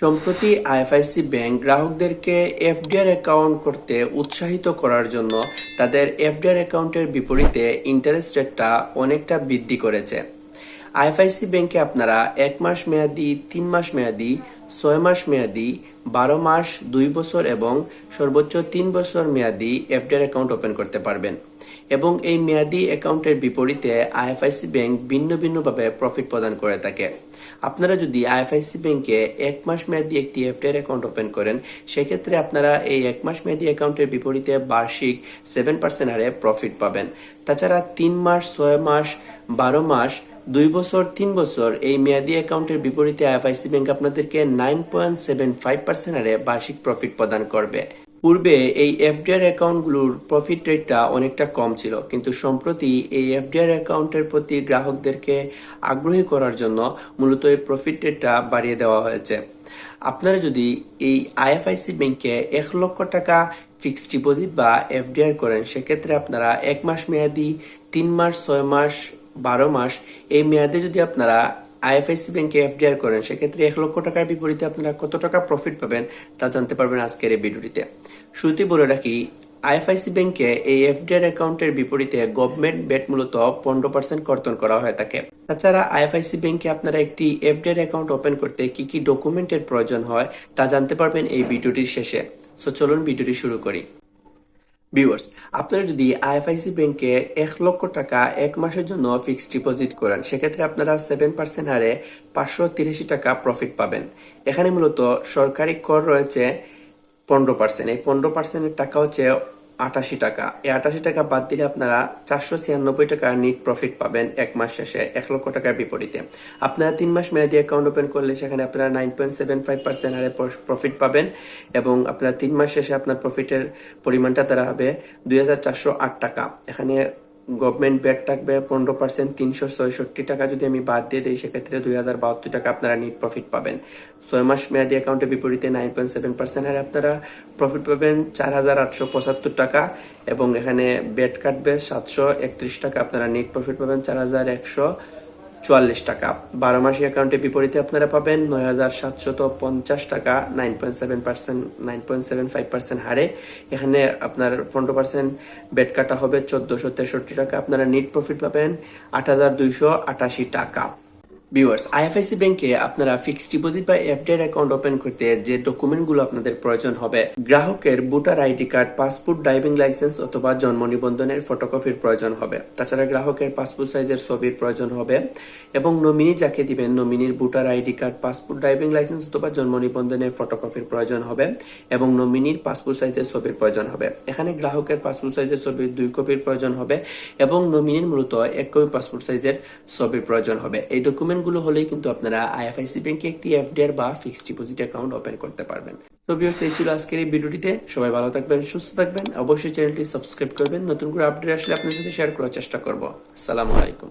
সম্প্রতি IFIC bank গ্রাহকদেরকে FDR account করতে উৎসাহিত করার জন্য তাদের এফডিআর অ্যাকাউন্টের বিপরীতে ইন্টারেস্ট রেটটা অনেকটা বৃদ্ধি করেছে। আইএফআইসি ব্যাংকে আপনারা এক মাস মেয়াদি, তিন মাস মেয়াদি, ছয় মাস মেয়াদি, বারো মাস, দুই বছর এবং সর্বোচ্চ তিন বছর মেয়াদি এফডিআর অ্যাকাউন্ট ওপেন করতে পারবেন। এবং এই মেয়াদি অ্যাকাউন্টের বিপরীতে আইএফআইসি ব্যাংক ভিন্ন ভিন্নভাবে প্রফিট প্রদান করে থাকে। আপনারা যদি আইএফআইসি ব্যাংকে এক মাস মেয়াদি একটি এফডিআর অ্যাকাউন্ট ওপেন করেন, সেক্ষেত্রে আপনারা এই এক মাস মেয়াদি অ্যাকাউন্টের বিপরীতে বার্ষিক সেভেন পার্সেন্ট হারে প্রফিট পাবেন। তাছাড়া তিন মাস, ছয় মাস, বারো মাস, দুই বছর, তিন বছর এই মেয়াদি অ্যাকাউন্টের বিপরীতে আইএফআইসি ব্যাংক আপনাদেরকে nine point seven five percent হারে বার্ষিক প্রফিট প্রদান করবে। পূর্বে এই এফডিআর অ্যাকাউন্টগুলোর প্রফিট রেটটা অনেকটা কম ছিল, কিন্তু সম্প্রতি এই এফডিআর অ্যাকাউন্টের প্রতি গ্রাহকদেরকে আগ্রহী করার জন্য মূলত এই প্রফিট রেটটা বাড়িয়ে দেওয়া হয়েছে। আপনারা যদি এই আইএফআইসি ব্যাংকে এক লক্ষ টাকা ফিক্সড ডিপোজিট বা এফডিআর করেন, সেক্ষেত্রে আপনারা এক মাস মেয়াদি, তিন মাস, ছয় মাস, বারো মাস, এই মেয়াদে যদি আপনারা আইএফআইসি ব্যাংকে এফডিআর করেন, সেক্ষেত্রে এক লক্ষ টাকার বিপরীতে আপনারা কত টাকা প্রফিট পাবেন তা জানতে পারবেন আজকের এই ভিডিওটিতে। শুরুতেই বলে রাখি আইএফআইসি ব্যাংকে এই এফডিআর অ্যাকাউন্টের বিপরীতে গভর্নমেন্ট বেট মূলত পনেরো পার্সেন্ট কর্তন করা হয়ে থাকে তাছাড়া আইএফআইসি ব্যাংকে আপনারা একটি এফডিআর অ্যাকাউন্ট ওপেন করতে কি কি ডকুমেন্টের প্রয়োজন হয় তা জানতে পারবেন এই ভিডিওটির শেষে। সো চলুন ভিডিওটি শুরু করি। ভিউয়ার্স আপনারা যদি আইএফআইসি ব্যাংকে এক লক্ষ টাকা এক মাসের জন্য ফিক্সড ডিপোজিট করেন, সেক্ষেত্রে আপনারা সেভেন পার্সেন্ট হারে পাঁচশো তিরাশি টাকা প্রফিট পাবেন। এখানে মূলত সরকারি কর রয়েছে পনেরো পার্সেন্ট এই পনেরো পার্সেন্টের টাকা হচ্ছে আটাশি টাকা। এই আটাশি টাকা বাদ দিলে আপনারা চারশো ছিয়ানব্বই টাকার নিট প্রফিট পাবেন এক মাস শেষে, এক লক্ষ টাকার বিপরীতে। আপনারা তিন মাস মেয়াদি অ্যাকাউন্ট ওপেন করলে সেখানে আপনারা nine point seven five percent হারে প্রফিট পাবেন এবং আপনারা তিন মাস শেষে আপনার প্রফিটের পরিমাণটা তারা হবে দুই হাজার চারশো আট টাকা। এখানে গভর্নমেন্ট ব্যাট থাকবে পনেরো পার্সেন্ট তিনশো ছয়ষট্টি টাকা যদি আমি বাদ দিয়ে দিই, সেক্ষেত্রে দুই হাজার বাহাত্তর টাকা আপনারা নিট প্রফিট পাবেন। ছয় মাস মেয়াদি অ্যাকাউন্টের বিপরীতে নাইন পয়েন্ট সেভেন পার্সেন্ট হারে আপনারা প্রফিট পাবেন, চার হাজার আটশো পঁচাত্তর টাকা এবং এখানে ব্যাট কাটবে সাতশো একত্রিশ টাকা, আপনারা নেট প্রফিট পাবেন, চার হাজার একশো চুয়াল্লিশ টাকা। বারো মাসি অ্যাকাউন্টের বিপরীতে আপনারা পাবেন নয় হাজার সাতশত পঞ্চাশ টাকা nine point seven percent nine point seven five percent হারে। এখানে আপনার পনেরো পার্সেন্ট বেড কাটা হবে, চোদ্দশো তেষট্টি টাকা আপনারা নেট প্রফিট পাবেন আট হাজার দুইশো আটাশি টাকা। ভিউয়ার্স আইএফআইসি ব্যাংকে আপনারা ফিক্সড ডিপোজিট বা এফডিআর অ্যাকাউন্ট ওপেন করতে যে ডকুমেন্টগুলো আপনাদের প্রয়োজন হবে, গ্রাহকের voter ID card passport driving licence অথবা জন্ম নিবন্ধনের ফটোকপির প্রয়োজন হবে, তাছাড়া গ্রাহকের পাসপোর্ট সাইজের ছবির প্রয়োজন হবে এবং নমিনি যাকে দিবেন নমিনির voter ID card passport driving licence অথবা জন্ম নিবন্ধনের ফটোকপির প্রয়োজন হবে এবং নমিনির পাসপোর্ট সাইজের ছবির প্রয়োজন হবে। এখানে গ্রাহকের পাসপোর্ট সাইজের ছবির দুই কপির প্রয়োজন হবে এবং নমিনির মূলত এক কপি পাসপোর্ট সাইজের ছবির প্রয়োজন হবে। এই ডকুমেন্টগুলো হলেই কিন্তু আপনারা আইএফআইসি ব্যাংকে একটি এফডিআর বা ফিক্সড ডিপোজিট অ্যাকাউন্ট ওপেন করতে পারবেন। তো ভিউয়ার্স এই ছিল আজকের এই ভিডিওটিতে। সবাই ভালো থাকবেন, সুস্থ থাকবেন। অবশ্যই চ্যানেলটি সাবস্ক্রাইব করবেন। নতুন করে আপডেট আসলে আপনাদের সাথে শেয়ার করার চেষ্টা করব। আসসালামু আলাইকুম।